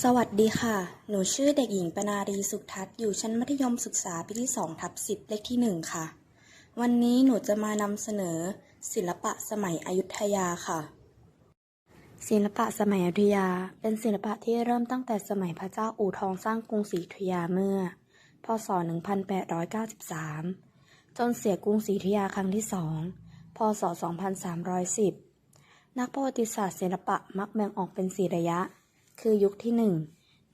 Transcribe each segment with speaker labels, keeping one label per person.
Speaker 1: สวัสดีค่ะ หนูชื่อเด็กหญิงปนารีสุขทัศน์อยู่ชั้นมัธยมศึกษาปีที่2ทับ10 เลขที่ 1 ค่ะ วันนี้หนูจะมานำเสนอ ศิลปะสมัยอยุธยาค่ะ ศิลปะสมัยอยุธยา เป็นศิลปะที่เริ่มตั้งแต่สมัยพระเจ้าอู่ทองสร้างกรุงศรีอยุธยาเมื่อ พศ 1893 จนเสียกรุงศรีอยุธยาครั้งที่สอง พศ 2310 นักประวัติศาสตร์ศิลปะมักแบ่งออกเป็นสี่ระยะ คือยุคที่หนึ่ง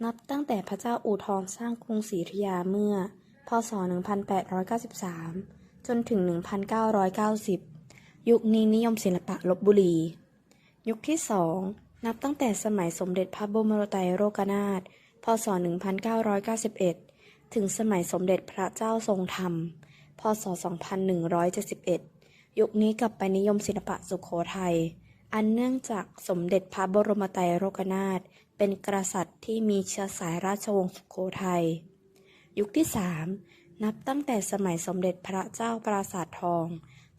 Speaker 1: นับตั้งแต่พระเจ้าอู่ทองสร้างกรุงศรีอยุธยาเมื่อ พศ 1893 จนถึง 1990 ยุคนี้นิยมศิลปะลบบุรี ยุคที่สองนับตั้งแต่สมัยสมเด็จพระบรมโลไตรโลกนาถ พศ 1991 ถึงสมัยสมเด็จพระเจ้าทรงธรรม พศ 2171 ยุคนี้กลับไปนิยมศิลปะสุโขทัย อันเนื่องจากสมเด็จพระบรมไตรโลกนาถเป็นกษัตริย์ที่มีเชื้อสายราชวงศ์สุโขทัย ยุคที่สามนับตั้งแต่สมัยสมเด็จพระเจ้าปราสาททอง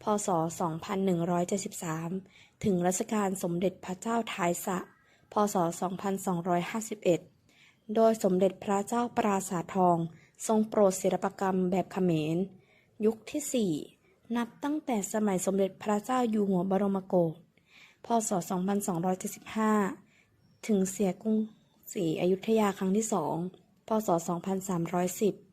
Speaker 1: พศ 2173 ถึงรัชกาลสมเด็จพระเจ้าทายสะ พศ 2251 โดยสมเด็จพระเจ้าปราสาททอง ทรงโปรดศิลปกรรมแบบเขมร ยุคที่สี่นับตั้งแต่สมัยสมเด็จพระเจ้าอยู่หัวบรมโกศ พศ 2275 ถึงเสียกรุงศรีอยุธยาครั้งที่สอง พศ 2310